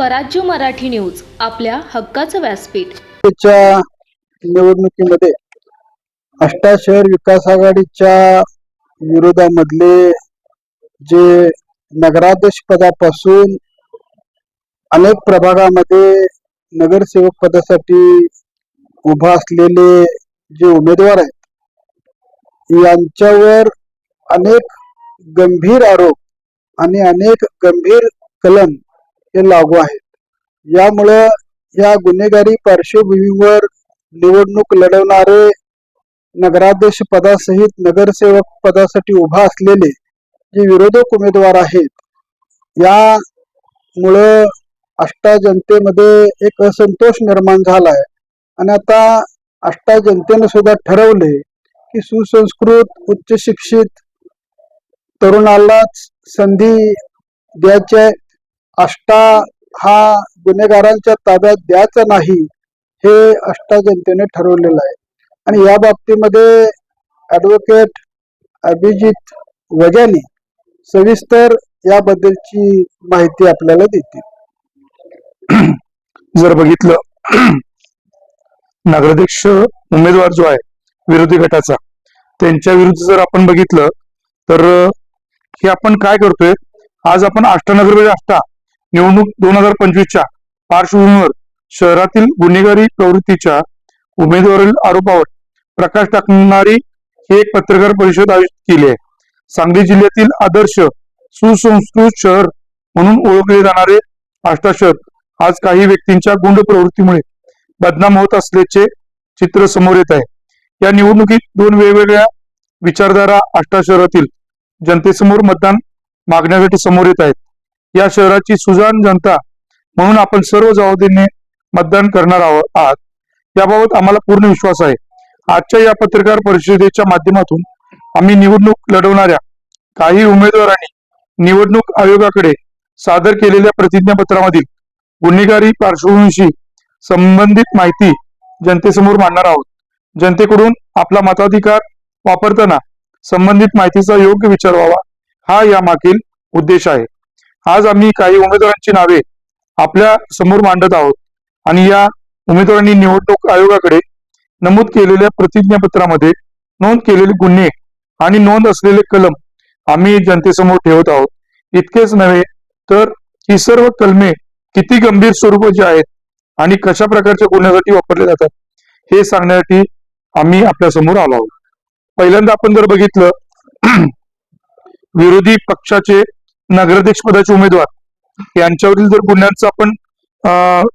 स्वराज्य मराठी न्यूज आपल्या हक्काचं व्यासपीठ. निवडणुकीमध्ये अष्टा शहर विकास आघाडीच्या विरोधामधले जे नगराध्यक्ष पदापासून अनेक प्रभागामध्ये नगरसेवक पदासाठी उभा असलेले जे उमेदवार आहेत यांच्यावर अनेक गंभीर आरोप आणि अनेक गंभीर कलम हे लागू आहे यामुळं या गुन्हेगारी पार्श्वभूमीवर निवडणूक लढवणारे नगराध्यक्ष पदासहित नगरसेवक पदासाठी उभा असलेले जे विरोधक उमेदवार आहेत यामुळं आष्टा जनतेमध्ये एक असंतोष निर्माण झालाय. आणि आता आष्टा जनतेनं सुद्धा ठरवले की सुसंस्कृत उच्च शिक्षित तरुणालाच संधी द्यायच्या. आष्टा हा गुन्हेगारांच्या ताब्यात द्यायचा नाही हे अष्टाजनतेने ठरवलेलं आहे. आणि या बाबतीमध्ये ॲडव्होकेट अभिजित वजानी सविस्तर याबद्दलची माहिती आपल्याला देतील. जर बघितलं नगराध्यक्ष उमेदवार जो आहे विरोधी गटाचा त्यांच्या विरुद्ध जर आपण बघितलं तर हे आपण काय करतोय? आज आपण अष्टानगर आष्टा. निवडणूक दोन हजार पंचवीसच्या पार्श्वभूमीवर शहरातील गुन्हेगारी प्रवृत्तीच्या उमेदवारील आरोपावर प्रकाश टाकणारी ही एक पत्रकार परिषद आयोजित केली आहे. सांगली जिल्ह्यातील आदर्श सुसंस्कृत शहर म्हणून ओळखले जाणारे आष्टा शहर. आज काही व्यक्तींच्या गुंड प्रवृत्तीमुळे बदनाम होत असल्याचे चित्र समोर येत आहे. या निवडणुकीत दोन वेगवेगळ्या विचारधारा आष्टा शहरातील जनतेसमोर मतदान मागण्यासाठी समोर येत आहेत. या शहराची सुजाण जनता म्हणून आपण सर्व जबाबदारीने मतदान करणार आहोत आहात. याबाबत आम्हाला पूर्ण विश्वास आहे. आजच्या या पत्रकार परिषदेच्या माध्यमातून आम्ही निवडणूक लढवणाऱ्या काही उमेदवारांनी निवडणूक आयोगाकडे सादर केलेल्या प्रतिज्ञापत्रामधील गुन्हेगारी पार्श्वभूमीशी संबंधित माहिती जनतेसमोर मांडणार आहोत. जनतेकडून आपला मताधिकार वापरताना संबंधित माहितीचा योग्य विचार व्हावा हा यामागील उद्देश आहे. आज आम्ही काही उमेदवारांची नावे आपल्यासमोर मांडत आहोत. आणि या उमेदवारांनी निवडणूक आयोगाकडे नमूद केलेल्या प्रतिज्ञापत्रामध्ये नोंद केलेले गुन्हे आणि नोंद असलेले कलम आम्ही जनतेसमोर ठेवत आहोत. इतकेच नव्हे तर ही सर्व कलमे किती गंभीर स्वरूपाची आहेत आणि कशा प्रकारच्या गुन्ह्यासाठी वापरले जातात हे सांगण्यासाठी आम्ही आपल्यासमोर आलो आहोत. पहिल्यांदा आपण जर बघितलं विरोधी पक्षाचे नगराध्यक्ष पदाचे उमेदवार. यांच्यावरील जर गुन्ह्यांचा आपण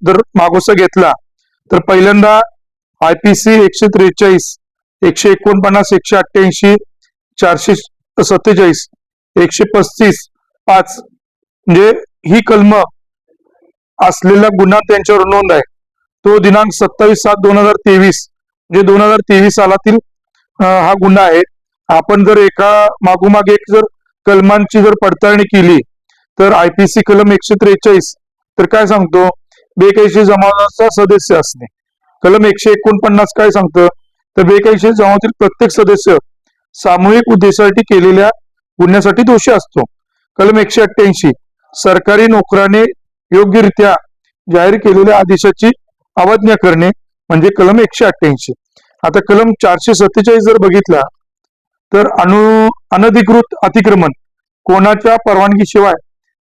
जर मागोसा घेतला तर पहिल्यांदा आय पी सी एकशे त्रेचाळीस एकशे एकोणपन्नास एकशे अठ्ठ्याऐंशी चारशे सत्तेचाळीस एकशे पस्तीस पाच. म्हणजे ही कलम असलेला गुन्हा त्यांच्यावर नोंद आहे. तो दिनांक सत्तावीस सात दोन हजार तेवीस म्हणजे दोन हजार तेवीस सालातील हा गुन्हा आहे. आपण जर एका मागोमाग एक जर कलमांची जर पडताळणी केली तर आयपीसी कलम एकशे त्रेचाळीस तर काय सांगतो? बेकायशी जमावाचा सदस्य असणे. कलम एकशे एकोणपन्नास काय सांगतं? तर बेकायशी जमावातील प्रत्येक सदस्य सामूहिक उद्देशासाठी केलेल्या गुन्ह्यासाठी दोषी असतो. कलम एकशे अठ्ठ्याऐंशी सरकारी नोकराने योग्यरित्या जाहीर केलेल्या आदेशाची अवज्ञा करणे म्हणजे कलम एकशे अठ्ठ्याऐंशी. आता कलम चारशे सत्तेचाळीस जर बघितला तर अनु अनधिकृत अतिक्रमण कोणाच्या परवानगीशिवाय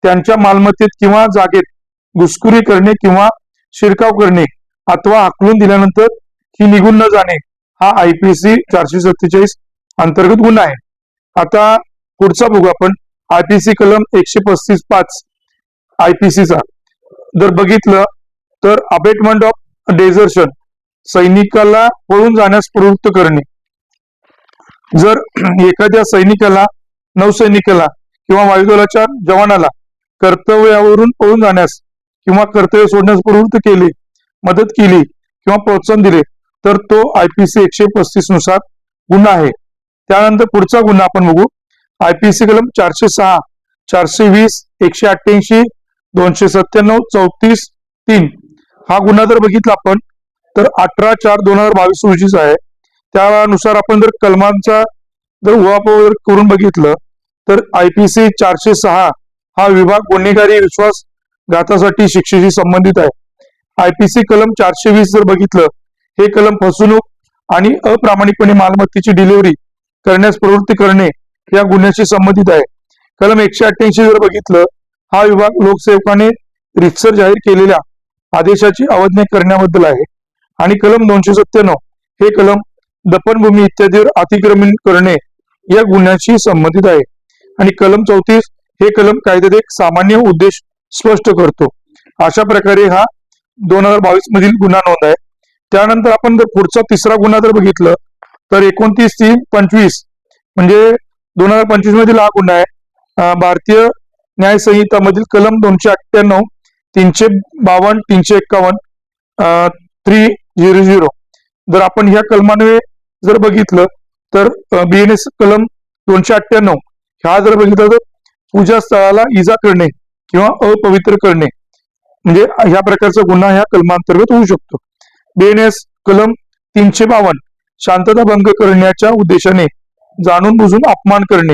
त्यांच्या मालमत्तेत किंवा जागेत घुसखुरी करणे किंवा शिरकाव करणे अथवा आकलून दिल्यानंतर ही निघून न जाणे हा आयपीसी चारशे सत्तेचाळीस अंतर्गत गुन्हा आहे. आता पुढचा बघू आपण. आयपीसी कलम एकशे पस्तीस पाच आयपीसीचा जर बघितलं तर अबेटमेंट ऑफ डेझर्शन सैनिकाला पळून जाण्यास प्रवृत्त करणे. जर एखाद्या सैनिकाला नौसैनिकाला किंवा वायुदलाच्या जवानाला कर्तव्यावरून पळून जाण्यास किंवा कर्तव्य सोडण्यास प्रवृत्त केले मदत केली किंवा प्रोत्साहन दिले तर तो आयपीसी एकशे पस्तीसनुसार गुन्हा आहे. त्यानंतर पुढचा गुन्हा आपण बघू. आयपीसी कलम चारशे सहा चारशे वीस एकशे अठ्ठ्याऐंशी दोनशे सत्त्याण्णव चौतीस तीन. हा गुन्हा जर बघितला आपण तर अठरा चार दोन हजार बावीस रोजीचा आहे. त्यानुसार आपण जर कलमांचा जर उहापोह जर करून बघितलं तर आयपीसी चारशे सहा हा विभाग गुन्हेगारी विश्वास घातासाठी शिक्षेशी संबंधित आहे. आयपीसी कलम चारशे वीस जर बघितलं हे कलम फसवणूक आणि अप्रामाणिकपणे मालमत्तेची डिलिव्हरी करण्यास प्रवृत्ती करणे या गुन्ह्याशी संबंधित आहे. कलम एकशे अठ्ठ्याऐंशी जर बघितलं हा विभाग लोकसेवकाने रितसर जाहीर केलेल्या आदेशाची अवज्ञा करण्याबद्दल आहे. आणि कलम दोनशे सत्त्याण्णव हे कलम दफनभूमी इत्यादीवर अतिक्रमण करणे या गुन्ह्याशी संबंधित आहे. आणि कलम चौतीस हे कलम कायद्यात एक सामान्य उद्देश स्पष्ट करतो. अशा प्रकारे हा दोन हजार बावीस मधील गुन्हा नोंद आहे. त्यानंतर आपण जर पुढचा तिसरा गुन्हा जर बघितलं तर एकोणतीस तीन पंचवीस म्हणजे दोन हजार पंचवीस मधील हा गुन्हा आहे. भारतीय न्याय संहिता मधील कलम दोनशे अठ्ठ्याण्णव तीनशे बावन्न तीनशे एक्कावन्न थ्री झिरो झिरो. जर आपण ह्या कलमान्वये जर बघितलं तर बीएनएस कलम दोनशे अठ्ठ्याण्णव ह्या जर बघितलं तर पूजा स्थळाला इजा करणे किंवा अपवित्र करणे म्हणजे ह्या प्रकारचा गुन्हा ह्या कलमांतर्गत होऊ शकतो. बीएनएस कलम तीनशे बावन्न शांतता भंग करण्याच्या उद्देशाने जाणून बुजून अपमान करणे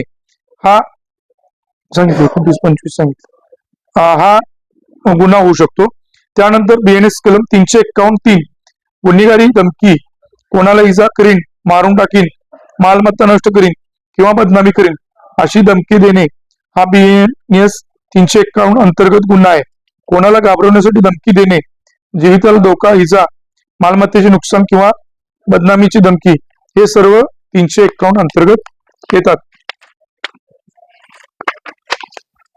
हा सांगितलं एकोणतीस पंचवीस सांगितलं. हा गुन्हा होऊ शकतो. त्यानंतर बीएनएस कलम तीनशे एक्कावन्न तीन गुन्हेगारी धमकी कोणाला इजा करीन मारून टाकीन मालमत्ता नष्ट करीन किंवा बदनामी करीन अशी धमकी देणे हा बीएनएस तीनशे एक्कावन्न अंतर्गत गुन्हा आहे. कोणाला घाबरवण्यासाठी धमकी देणे जीविताला धोका इजा मालमत्तेचे नुकसान किंवा बदनामीची धमकी हे सर्व तीनशे एक्कावन्न अंतर्गत येतात.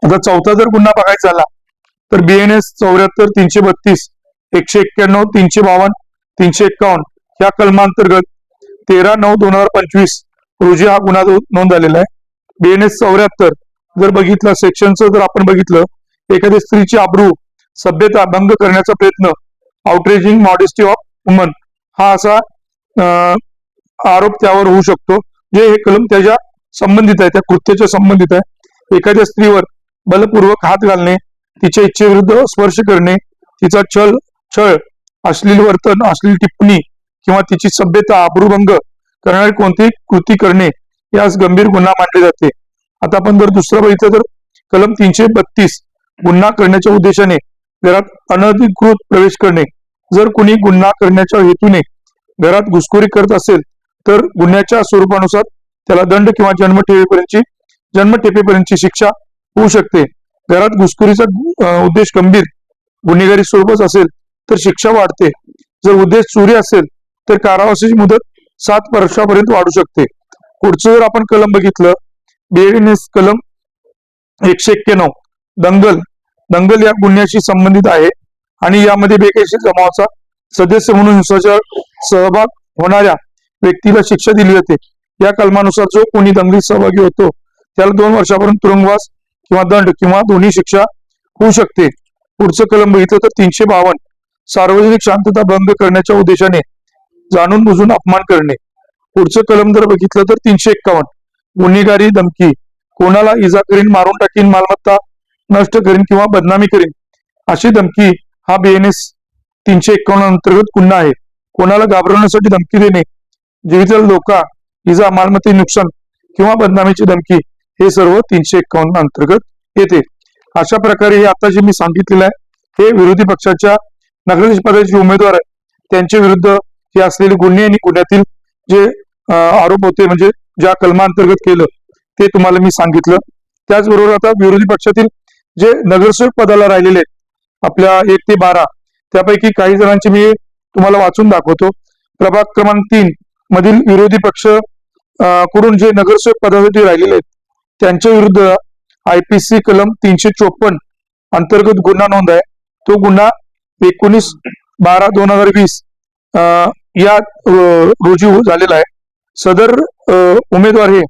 आता चौथा जर गुन्हा बघायचा झाला तर बीएनएस चौऱ्याहत्तर तीनशे बत्तीस एकशे एक्क्याण्णव तीनशे बावन्न तीनशे एक्कावन्न या कलमांतर्गत तेरा नऊ दोन हजार पंचवीस रोजी हा गुन्हा नोंद झालेला आहे. बीएनएस चौऱ्याहत्तर जर बघितलं सेक्शनचं जर आपण बघितलं एखाद्या स्त्रीची आबरू सभ्यता भंग करण्याचा प्रयत्न आउटरेजिंग मॉडेस्टी ऑफ वुमन हा असा आरोप त्यावर होऊ शकतो. जे हे कलम त्याच्या संबंधित आहे त्या कृत्याच्या संबंधित आहे. एखाद्या स्त्रीवर बलपूर्वक हात घालणे तिच्या इच्छेविरुद्ध स्पर्श करणे तिचा छळ छळ अश्लील वर्तन अश्लील टिप्पणी किंवा तिची सभ्यता आबरूभंग करणारी कोणतीही कृती करणे यास गंभीर गुन्हा मानले जाते. आता आपण जर दुसरं बघितलं तर कलम तीनशे बत्तीस गुन्हा करण्याच्या उद्देशाने घरात अनधिकृत प्रवेश करणे. जर कुणी गुन्हा करण्याच्या हेतूने घरात घुसखोरी करत असेल तर गुन्ह्याच्या स्वरूपानुसार त्याला दंड किंवा जन्मठेपेपर्यंतची जन्मठेपेपर्यंतची शिक्षा होऊ शकते. घरात घुसखोरीचा उद्देश गंभीर गुन्हेगारी स्वरूपच असेल तर शिक्षा वाढते. जर उद्देश चोरी असेल तर कारावासाची मुदत सात वर्षापर्यंत वाढू शकते. पुढचं जर आपण कलम बघितलं बेडनेस कलम एकशे एक्क्याण्णव दंगल दंगल या गुन्ह्याशी संबंधित आहे आणि यामध्ये बेकायदेशीर जमावाचा सदस्य म्हणून हिंसाचार सहभाग होणाऱ्या व्यक्तीला शिक्षा दिली जाते. या कलमानुसार जो कोणी दंगलीत सहभागी होतो त्याला दोन वर्षापर्यंत तुरुंगवास किंवा दंड किंवा दोन्ही शिक्षा होऊ शकते. पुढचं कलम बघितलं तर तीनशे बावन्न सार्वजनिक शांतता भंग करण्याच्या उद्देशाने जाणून बुजून अपमान करणे. पुढचं कलम जर बघितलं तर तीनशे एक्कावन्न. गुन्हेगारी धमकी. कोणाला इजा करीन मारून टाकीन मालमत्ता नष्ट करीन किंवा बदनामी करीन. अशी धमकी हा बीएनएस तीनशे एक्कावन्न अंतर्गत गुन्हा आहे. कोणाला घाबरवण्यासाठी धमकी देणे जीवितल धोका इजा मालमत्ते नुकसान किंवा बदनामीची धमकी हे सर्व तीनशे एक्कावन्न अंतर्गत येते. अशा प्रकारे हे आता जे मी सांगितलेलं आहे हे विरोधी पक्षाच्या नगराध्यक्ष पदाचे उमेदवार आहेत. त्यांच्या विरुद्ध हे असलेले गुन्हे आणि गुन्ह्यातील जे आरोप होते म्हणजे ज्या कलमांतर्गत केलं ते तुम्हाला मी सांगितलं. त्याचबरोबर आता विरोधी पक्षातील जे नगरसेवक पदाला राहिलेले आपल्या एक ते बारा त्यापैकी काही जणांची मी तुम्हाला वाचून दाखवतो. प्रभाग क्रमांक तीन मधील विरोधी पक्षकडून जे नगरसेवक पदासाठी राहिलेले आहेत त्यांच्या विरुद्ध आयपीसी कलम तीनशे चोपन्न अंतर्गत गुन्हा नोंद आहे. तो गुन्हा एकोणीस बारा दोन हजार वीस या रोजी झालेला आहे. सदर उमेदवार हे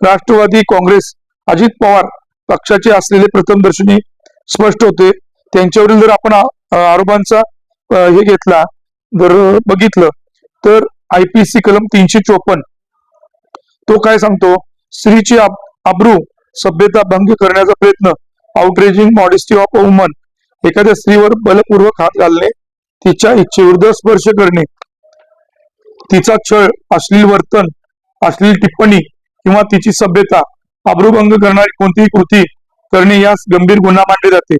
राष्ट्रवादी काँग्रेस अजित पवार पक्षाचे असलेले प्रथम दर्शनी स्पष्ट होते. त्यांच्यावरील जर आपण आरोपांचा हे घेतला जर बघितलं तर आयपीसी कलम तीनशे चोपन्न तो काय सांगतो? स्त्रीची आब- सभ्यता भंग करण्याचा प्रयत्न आउटरेजिंग मॉडेस्टी ऑफ वुमन एखाद्या स्त्रीवर बलपूर्वक हात घालणे तिच्या इच्छेविरुद्ध स्पर्श करणे तिचा छळ अश्लील वर्तन अश्लील टिप्पणी किंवा तिची सभ्यता आबरूभंग करणारी कोणतीही कृती करणे यास गंभीर गुन्हा मानले जाते.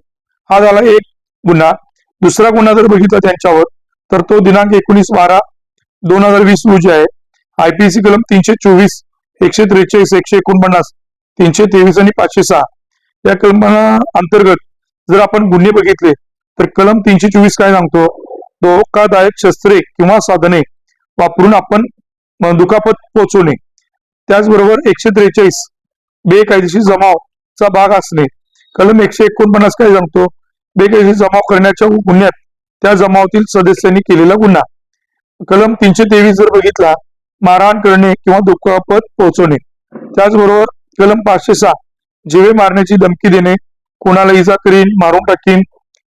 हा झाला एक गुन्हा. दुसरा गुन्हा जर बघितला त्यांच्यावर तर तो दिनांक एकोणीस बारा दोन हजार वीस रोजी आहे. आयपीसी कलम तीनशे चोवीस एकशे त्रेचाळीस एकशे एकोणपन्नास तीनशे तेवीस आणि पाचशे सहा. या कलमा अंतर्गत जर आपण गुन्हे बघितले तर कलम तीनशे चोवीस काय सांगतो? धोकादायक शस्त्रे किंवा साधने वापरून आपण दुखापत पोहोचवणे. त्याचबरोबर एकशे त्रेचाळीस बेकायदेशीर जमावचा भाग असणे. कलम एकशे एकोणपन्नास काय सांगतो? बेकायदेशीर जमाव करण्याच्या गुन्ह्यात त्या जमावातील सदस्यांनी केलेला गुन्हा. कलम तीनशे तेवीस जर बघितला मारहाण करणे किंवा दुखापत पोहोचवणे. त्याचबरोबर कलम पाचशे सहा जिवे मारण्याची धमकी देणे कोणाला इजा करीन मारून टाकीन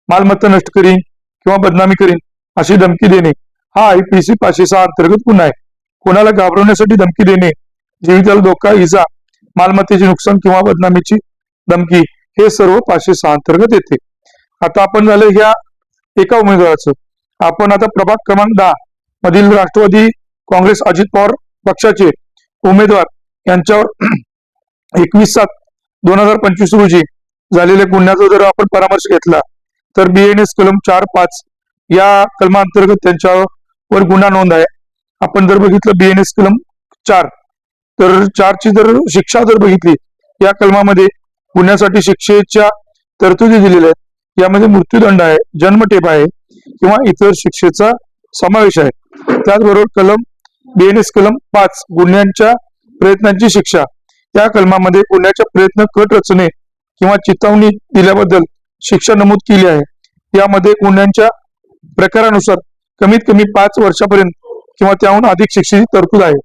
मालमत्ता नष्ट करीन किंवा बदनामी करीन अशी धमकी देणे. हा आयपीसी पाचशे सहा अंतर्गत गुन्हा आहे. कोणाला घाबरवण्यासाठी धमकी देणे जीवितला धोका इजा मालमत्तेचे नुकसान किंवा बदनामीची धमकी हे सर्व पाचशे सहा अंतर्गत येते. आता आपण झालं ह्या एका उमेदवाराचं. आपण आता प्रभाग क्रमांक दहा मधील राष्ट्रवादी काँग्रेस अजित पवार पक्षाचे उमेदवार यांच्यावर एकवीस सात दोन हजार पंचवीस रोजी झालेल्या गुन्ह्याचा जर आपण परामर्श घेतला तर बीएनएस कलम चार पाच या कलमांतर्गत त्यांच्यावर वर गुन्हा नोंद आहे. आपण जर बघितलं बीएनएस कलम चार तर चारची जर शिक्षा जर बघितली या कलमामध्ये गुन्ह्यासाठी शिक्षेच्या तरतुदी दिलेल्या आहेत. यामध्ये मृत्यूदंड आहे जन्मठेप आहे किंवा इतर शिक्षेचा समावेश आहे. त्याचबरोबर कलम बीएनएस कलम पाच गुन्ह्यांच्या प्रयत्नांची शिक्षा. या कलमामध्ये गुन्ह्याच्या प्रयत्न कट रचने किंवा चितावणी दिल्याबद्दल शिक्षा नमूद केली आहे. यामध्ये गुन्ह्यांच्या प्रकारानुसार कमीत कमी पाच वर्षापर्यंत किंवा त्याहून अधिक शिक्षेची तरतूद आहे.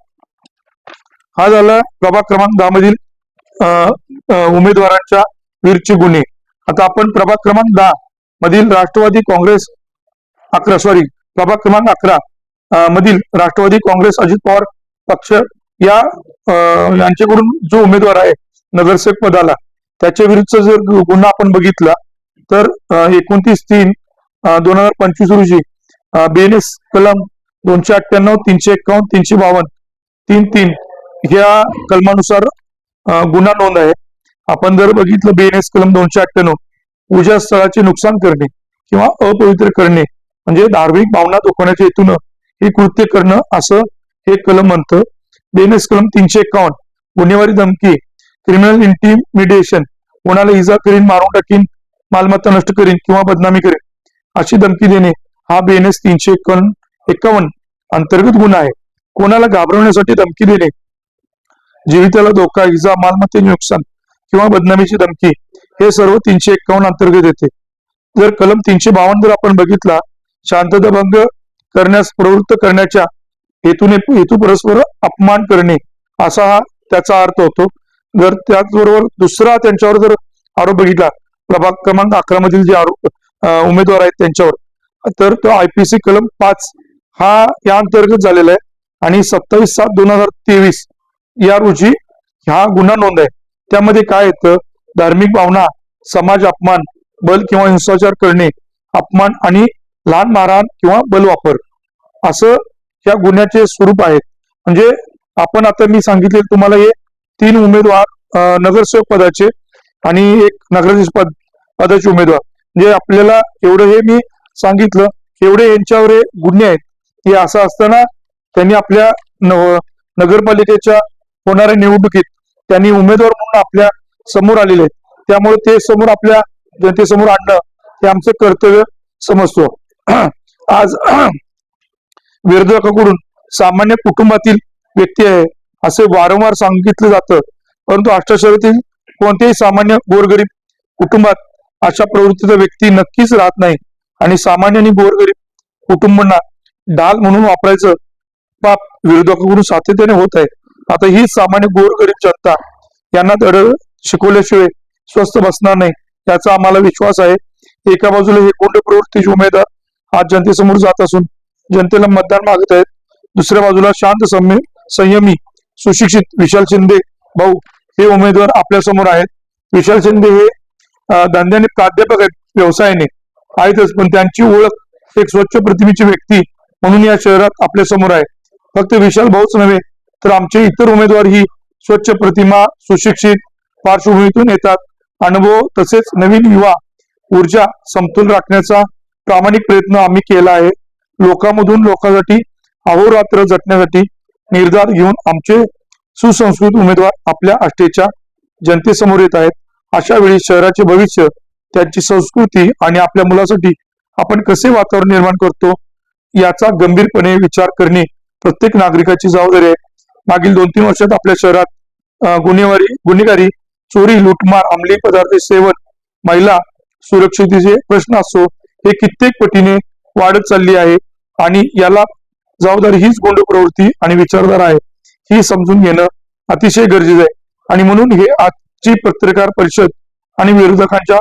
हा झाला प्रभाग क्रमांक दहा मधील अं, उमेदवारांच्या वीरचे गुन्हे. आता आपण प्रभाग क्रमांक दहा मधील राष्ट्रवादी काँग्रेस अकरा सॉरी प्रभाग क्रमांक अकरा मधील राष्ट्रवादी काँग्रेस अजित पवार पक्ष या अं, यांच्याकडून जो उमेदवार आहे नगरसेवक पदाला त्याच्या विरुद्धचा जर गुन्हा आपण बघितला तर एकोणतीस तीन दोन हजार पंचवीस रोजी बेनिस कलम दोनशे अठ्ठ्याण्णव तीनशे एक्कावन्न तीनशे बावन्न. तीन तीन. ह्या कलमानुसार गुन्हा नोंद आहे. आपण जर बघितलं बेनिस कलम दोनशे अठ्ठ्याण्णव पूजा स्थळाचे नुकसान करणे किंवा अपवित्र करणे म्हणजे धार्मिक भावना दुखवण्याच्या हेतून हे कृत्य करणं असं हे कलम म्हणतं. बेनिस कलम तीनशे एक्कावन्न गुन्हेवारी धमकी क्रिमिनल इंटिमिडिएशन कोणाला इजा करीन मारून टाकीन मालमत्ता नष्ट करीन किंवा बदनामी करीन अशी धमकी देणे हा बीएनएस तीनशे एकावन्न एक्कावन्न अंतर्गत गुन्हा आहे. कोणाला घाबरवण्यासाठी धमकी देणे? जीविताला धोका इजा मालमत्तेचे नुकसान किंवा बदनामीची धमकी हे सर्व तीनशे एक्कावन्न अंतर्गत येते. जर कलम तीनशे बावन्न जर आपण बघितला शांतता भंग करण्यास प्रवृत्त करण्याच्या हेतूने हेतू परस्पर अपमान करणे असा हा त्याचा अर्थ होतो. जर त्याचबरोबर दुसरा त्यांच्यावर जर आरोप बघितला प्रभाग क्रमांक अकरा मधील जे आरोप उमेदवार आहेत त्यांच्यावर तर तो आयपीसी कलम पाच हा या अंतर्गत झालेला आहे. आणि सत्तावीस सात दोन हजार तेवीस या रोजी हा गुन्हा नोंद आहे. त्यामध्ये काय येतं? धार्मिक भावना समाज अपमान बल किंवा हिंसाचार करणे अपमान आणि लहान मारहाण किंवा बल वापर. असं या गुन्ह्याचे स्वरूप आहेत म्हणजे आपण आता मी सांगितले तुम्हाला हे तीन उमेदवार नगरसेवक पदाचे आणि एक नगराधीश पद पदाचे उमेदवार. म्हणजे आपल्याला एवढं हे मी सांगितलं. एवढे यांच्यावर हे गुन्हे आहेत. हे असं असताना त्यांनी आपल्या नगरपालिकेच्या होणाऱ्या निवडणुकीत त्यांनी उमेदवार म्हणून आपल्यासमोर आलेले आहेत. त्यामुळे ते समोर आपल्या जनतेसमोर आणणं हे आमचं कर्तव्य समजतो. आज विरोधकाकडून सामान्य कुटुंबातील व्यक्ती आहे असे वारंवार सांगितलं जातं. परंतु अष्टाशहरातील कोणत्याही सामान्य गोरगरीब कुटुंबात अशा प्रवृत्तीचा व्यक्ती नक्कीच राहत नाही. आणि सामान्य आणि गोरगरीब कुटुंबांना ढाल म्हणून वापरायचं पाप विरोधकाकडून सातत्याने होत आहे. आता ही सामान्य गोरगरीब जनता यांना धड शिकवल्याशिवाय स्वस्त बसणार नाही याचा आम्हाला विश्वास आहे. एका बाजूला हे कोंड प्रवृत्तीचे उमेदवार आज जनतेसमोर जात असून जनतेला मतदान मागत आहेत. दुसऱ्या बाजूला शांत संयमी सुशिक्षित विशाल शिंदे भाऊ हे उमेदवार आपल्यासमोर आहेत. विशाल शिंदे हे धंद्याने प्राध्यापक आहेत व्यवसायाने. आहेतच पण त्यांची ओळख एक स्वच्छ प्रतिमेची व्यक्ती म्हणून या शहरात आपल्यासमोर आहे. फक्त विशाल भाऊच नव्हे तर आमचे इतर उमेदवार ही स्वच्छ प्रतिमा सुशिक्षित पार्श्वभूमीतून येतात. अनुभव तसेच नवीन युवा ऊर्जा समतोल राखण्याचा प्रामाणिक प्रयत्न आम्ही केला आहे. लोकांमधून लोकांसाठी अहोरात्र जटण्यासाठी निर्धार घेऊन आमचे सुसंस्कृत उमेदवार आपल्या आष्टेच्या जनतेसमोर येत आहेत. अशा वेळी शहराचे भविष्य त्यांची संस्कृती आणि आपल्या मुलासाठी आपण कसे वातावरण निर्माण करतो याचा गंभीरपणे विचार करणे प्रत्येक नागरिकाची जबाबदारी आहे. मागील दोन तीन वर्षात आपल्या शहरात गुन्हेगारी गुन्हेगारी चोरी लुटमार अंमली पदार्थ सेवन महिला सुरक्षितेचे प्रश्न असो हे कित्येक पटीने वाढत चालली आहे आणि याला जबाबदारी हीच गोंड प्रवृत्ती आणि विचारधारा आहे. ही समजून घेणं अतिशय गरजेचं आहे. आणि म्हणून हे आजची पत्रकार परिषद आणि विरोधकांच्या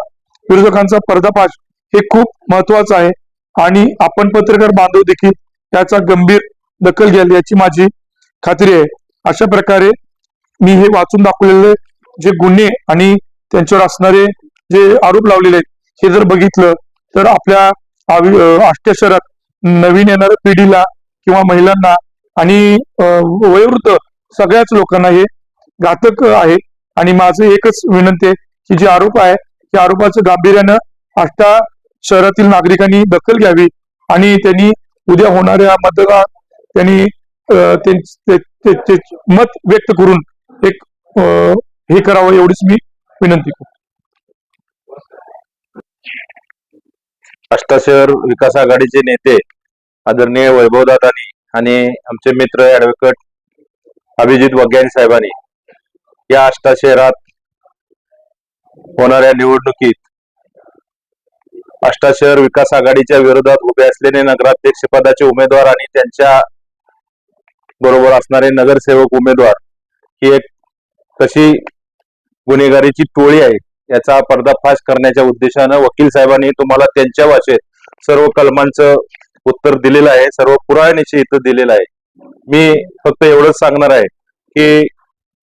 विरोधकांचा पर्दापाश हे खूप महत्वाचं आहे. आणि आपण पत्रकार बांधव देखील त्याचा गंभीर दखल घ्याल याची माझी खात्री आहे. अशा प्रकारे मी हे वाचून दाखवलेले जे गुन्हे आणि त्यांच्यावर असणारे जे आरोप लावलेले आहेत हे जर बघितलं तर आपल्या आवि- आष्ट्या शहरात नवीन येणाऱ्या पिढीला किंवा महिलांना आणि वयोवृद्ध सगळ्याच लोकांना हे घातक आहे. आणि माझं एकच विनंती आहे की जे आरोप आहे त्या आरोपाचं गांभीर्यानं आष्टा शहरातील नागरिकांनी दखल घ्यावी आणि त्यांनी उद्या होणाऱ्या मतदान त्यांनी मत व्यक्त करून एक हे करावं एवढीच मी विनंती करतो. अष्टा शहर विकास आघाडीचे नेते आदरणीय वैभवदादानी आणि आमचे मित्र ऍडव्होकेट अभिजित वग्यानी साहेबांनी या आष्टा शहरात होणाऱ्या निवडणुकीत अष्टाशहर विकास आघाडीच्या विरोधात उभे असलेले नगराध्यक्ष पदाचे उमेदवार आणि त्यांच्या बरोबर असणारे नगरसेवक उमेदवार ही एक कशी गुन्हेगारीची टोळी आहे याचा पर्दाफाश करण्याच्या उद्देशानं वकील साहेबांनी तुम्हाला त्यांच्या भाषेत सर्व कलमांचं उत्तर दिलेलं आहे सर्व पुराव्यानिशी इथं दिलेलं आहे. मी फक्त एवढंच सांगणार आहे की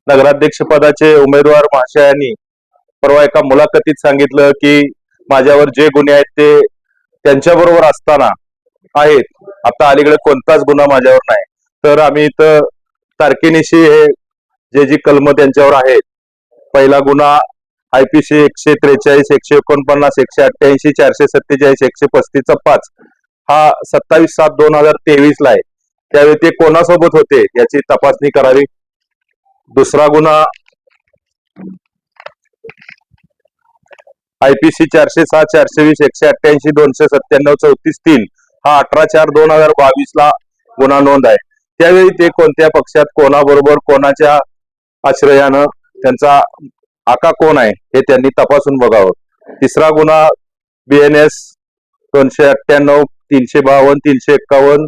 नगराध्यक्ष पदाचे उमेदवार महाशयांनी परवा एका मुलाखतीत सांगितलं की माझ्यावर जे गुन्हे आहेत ते त्यांच्या बरोबर असताना आहेत. आता अलीकडे कोणताच गुन्हा माझ्यावर नाही. तर आम्ही इथं तारखेनिशी हे जे जी कलम त्यांच्यावर आहेत पहिला गुन्हा आयपीसी एकशे त्रेचाळीस एकशे एकोणपन्नास एकशे अठ्ठ्याऐंशी चारशे सत्तेचाळीस एकशे पस्तीसचा पाच हा सत्तावीस सात दोन हजार तेवीस ला आहे. त्यावेळी ते कोणासोबत होते याची तपासणी करावी? दुसरा गुन्हा आयपीसी चारशे सहा चारशे वीस एकशे अठ्ठ्याऐंशी दोनशे सत्त्याण्णव चौतीस तीन. हा अठरा चार दोन हजार बावीस ला गुन्हा नोंद आहे. त्यावेळी ते कोणत्या पक्षात कोणाबरोबर कोणाच्या आश्रयानं त्यांचा आका कोण आहे हे त्यांनी तपासून बघावं. तिसरा गुन्हा बीएनएस दोनशे अठ्ठ्याण्णव तीनशे बावन्न तीनशे एक्कावन्न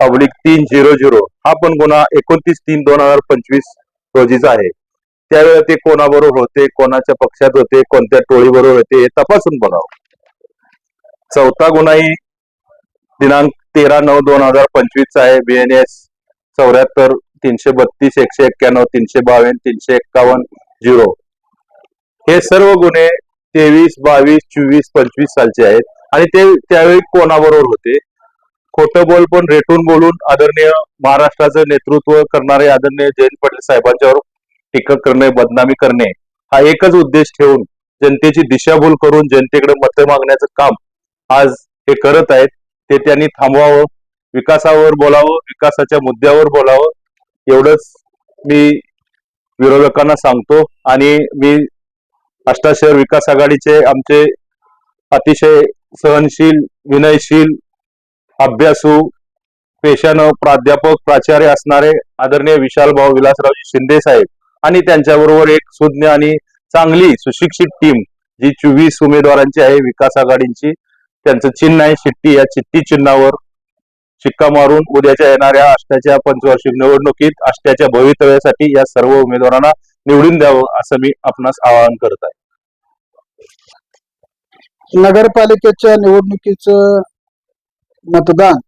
पब्लिक तीन झिरो झिरो. हा पण गुन्हा एकोणतीस तीन दोन हजार पंचवीस रोजीचा आहे. त्यावेळी ते कोणाबरोबर होते कोणाच्या पक्षात होते कोणत्या टोळीबरोबर होते हे तपासून बघावं. चौथा गुन्हाही दिनांक तेरा नऊ दोन हजार पंचवीसचा आहे. बीएनएस चौऱ्याहत्तर तीनशे बत्तीस एकशे एक्क्याण्णव तीनशे बावन्न तीनशे एक्कावन्न झिरो. हे सर्व गुन्हे तेवीस बावीस चोवीस पंचवीस सालचे आहेत. आणि ते त्यावेळी कोणाबरोबर होते? खोटं बोल पण रेटून बोलून आदरणीय महाराष्ट्राचं नेतृत्व करणारे आदरणीय जयंत पाटील साहेबांच्यावर टीका करणे बदनामी करणे हा एकच उद्देश ठेवून जनतेची दिशाभूल करून जनतेकडे मतं मागण्याचं काम आज हे करत आहेत. ते त्यांनी थांबवावं विकासावर बोलावं विकासाच्या मुद्द्यावर बोलावं. एवढंच मी विरोधकांना सांगतो आणि मी अष्टाशहर विकास आघाडीचे आमचे अतिशय सहनशील विनयशील अभ्यासू पेशानं प्राध्यापक प्राचार्य असणारे आदरणीय विशाल भाऊ विलासरावजी शिंदे साहेब आणि त्यांच्याबरोबर एक सुज्ञ आणि चांगली सुशिक्षित टीम जी चोवीस उमेदवारांची आहे विकास आघाडींची. त्यांचं चिन्ह आहे शिट्टी. या चिठ्ठी चिन्हावर शिक्का मारून उद्याच्या येणाऱ्या आष्ट्याच्या पंचवार्षिक निवडणुकीत आष्ट्याच्या भवितव्यासाठी या सर्व उमेदवारांना निवडून द्यावं असं मी आपणास आवाहन करत आहे. नगरपालिकेच्या निवडणुकीच मतदान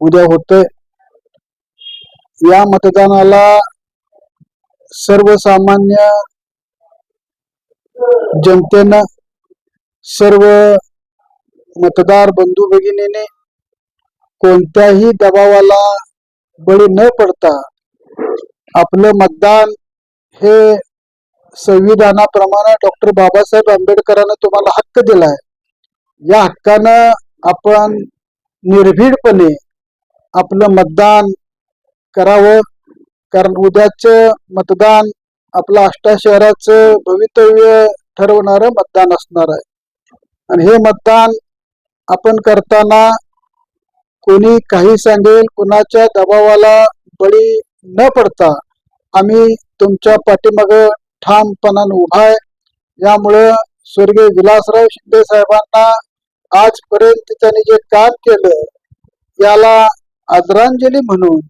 उद्या होतंय. या मतदानाला सर्वसामान्य जनतेनं सर्व मतदार बंधू भगिनीने कोणत्याही दबावाला बळी न पडता आपलं मतदान हे संविधानाप्रमाणे डॉक्टर बाबासाहेब आंबेडकरांना तुम्हाला हक्क दिलाय. या हक्कानं आपण निर्भीडपणे आपलं मतदान करावं. कारण उद्याच मतदान आपलं आष्टा शहराचं भवितव्य ठरवणारं मतदान असणार आहे. आणि हे मतदान आपण करताना कोणी काही सांगेल कुणाच्या दबावाला बळी न पडता आम्ही तुमच्या पाठीमाग ठामपणानं उभा आहे. यामुळं स्वर्गीय विलासराव शिंदे साहेबांना आजपर्यंत त्यांनी जे काम केलं याला आदरांजली म्हणून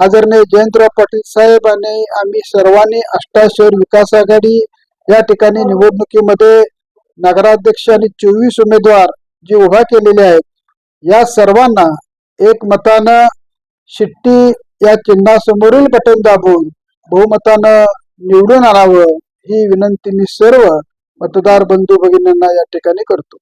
आदरणीय जयंतराव पाटील साहेब आणि आम्ही सर्वांनी अष्टाशहर विकास आघाडी या ठिकाणी निवडणुकीमध्ये नगराध्यक्ष आणि चोवीस उमेदवार जे उभा केलेले आहेत या सर्वांना एक मतानं शिट्टी या चिन्हासमोरील बटन दाबून बहुमतानं निवडून आणावं ही विनंती मी सर्व मतदार बंधू भगिनींना या ठिकाणी करतो.